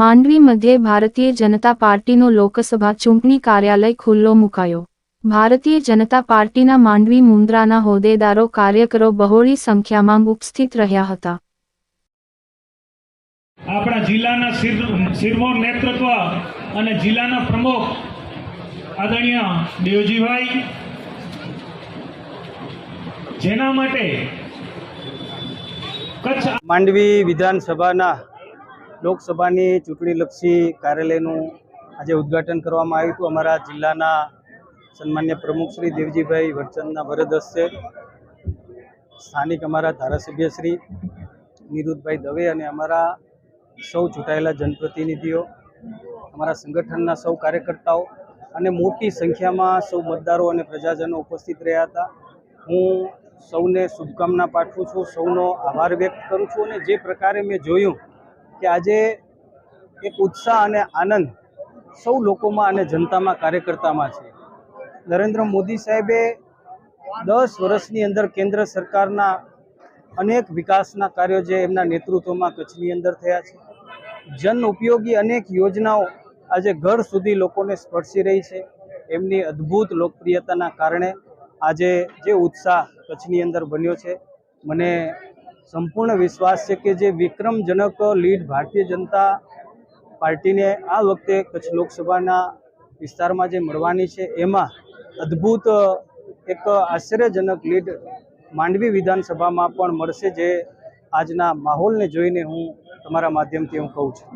માંડવી મધ્યે ભારતીય જનતા પાર્ટીનો લોકસભા ચૂંટણી કાર્યાલય ખુલ્લો મુકાયો. ભારતીય જનતા પાર્ટીના માંડવી મુન્દ્રાના હોદ્દેદારો કાર્યકરો બહોળી સંખ્યામાં ઉપસ્થિત રહ્યા હતા. આપણા જિલ્લાના શિરમોર નેતૃત્વ અને જિલ્લાના પ્રમુખ આદરણીય દેવજીભાઈ જેના માટે કચ્છ માંડવી વિધાનસભાના લોકસભાની ચૂંટણીલક્ષી કાર્યાલયનું આજે ઉદ્ઘાટન કરવામાં આવ્યું હતું. અમારા જિલ્લાના સન્માન્ય પ્રમુખ શ્રી દેવજીભાઈ વરચંદના વરદ હસ્તે સ્થાનિક અમારા ધારાસભ્ય શ્રી નિરુદભાઈ દવે અને અમારા સૌ ચૂંટાયેલા જનપ્રતિનિધિઓ, અમારા સંગઠનના સૌ કાર્યકર્તાઓ અને મોટી સંખ્યામાં સૌ મતદારો અને પ્રજાજનો ઉપસ્થિત રહ્યા હતા. હું સૌને શુભકામના પાઠવું છું, સૌનો આભાર વ્યક્ત કરું છું અને જે પ્રકારે મેં જોયું કે આજે એક ઉત્સાહ અને આનંદ સૌ લોકોમાં અને જનતામાં, કાર્યકર્તામાં છે. નરેન્દ્ર મોદી સાહેબે દસ વર્ષની અંદર કેન્દ્ર સરકારના અનેક વિકાસના કાર્યો જે એમના નેતૃત્વમાં કચ્છની અંદર થયા છે. જન ઉપયોગી અનેક યોજનાઓ આજે ઘર સુધી લોકોને સ્પર્શી રહી છે. એમની અદ્ભુત લોકપ્રિયતાના કારણે આજે જે ઉત્સાહ કચ્છની અંદર બન્યો છે, મને સંપૂર્ણ વિશ્વાસ છે કે જે વિક્રમજનક લીડ ભારતીય જનતા પાર્ટીને આ વખતે કચ્છ લોકસભાના વિસ્તારમાં જે મળવાની છે, એમાં અદ્ભુત એક આશ્ચર્યજનક લીડ માંડવી વિધાનસભામાં પણ મળશે, જે આજના માહોલને જોઈને હું તમારા માધ્યમથી હું કહું છું.